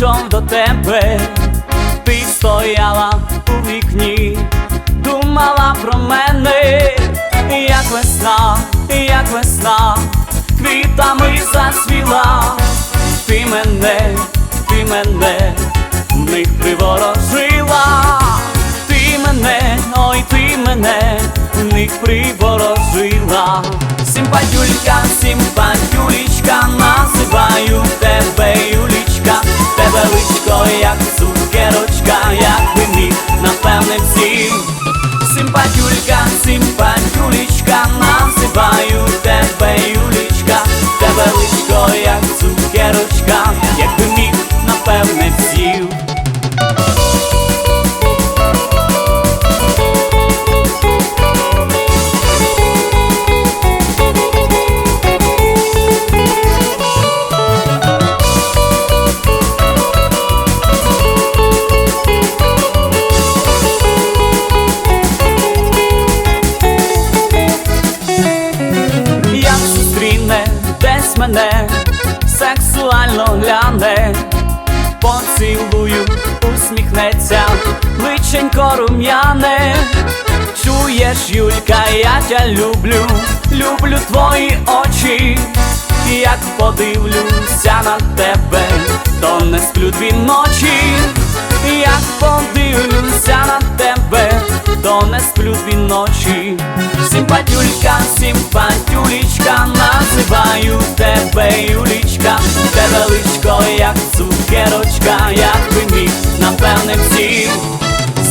прийшов до тебе, ти стояла у вікні, думала про мене, як весна, як весна, квітами засвіла, ти мене, ти мене, в них приворожила, ти мене, ой, ти мене, в них приворожила, сімпадюлька, сімпадюлька мене, сексуально гляне, поцілую, усміхнеться, личенько рум'яне. Чуєш, Юлька, я тя люблю, люблю твої очі. Як подивлюся на тебе, то не сплю дві ночі. Як подивлюся на тебе, то не сплю дві ночі. Симпатюлька, симпатюлечка, називаю тебе Юлічка, тебе личко, як цукерочка, як би міг, напевне всім.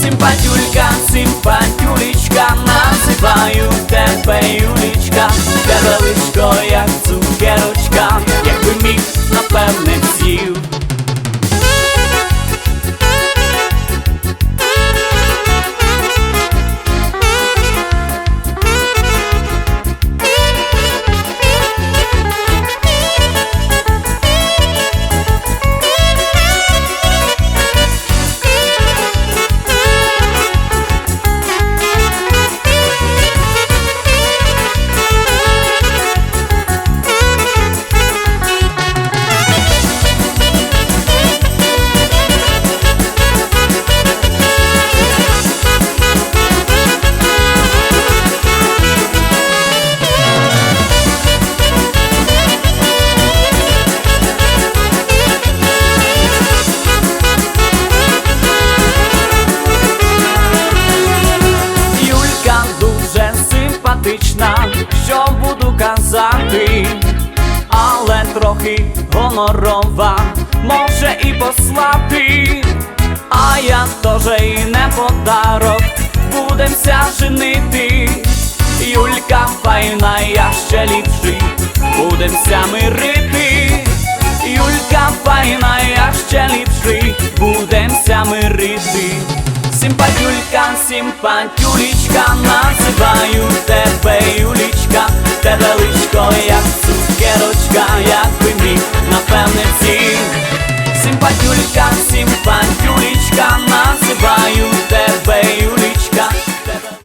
Симпатюлька, симпатюлечка, називаю тебе Юлічка, тебе личко, як цукерочка, як би міг, напевне казати, але трохи гонорова, може і послати, а я теж і не подарок, будемся женити. Юлька файна, я ще ліпший, будемся мирити. Юлька файна, я ще ліпший, будемся мирити. Симпатюлька, симпатюлечка, личко, як цукерочка, як би міг, напевне всі.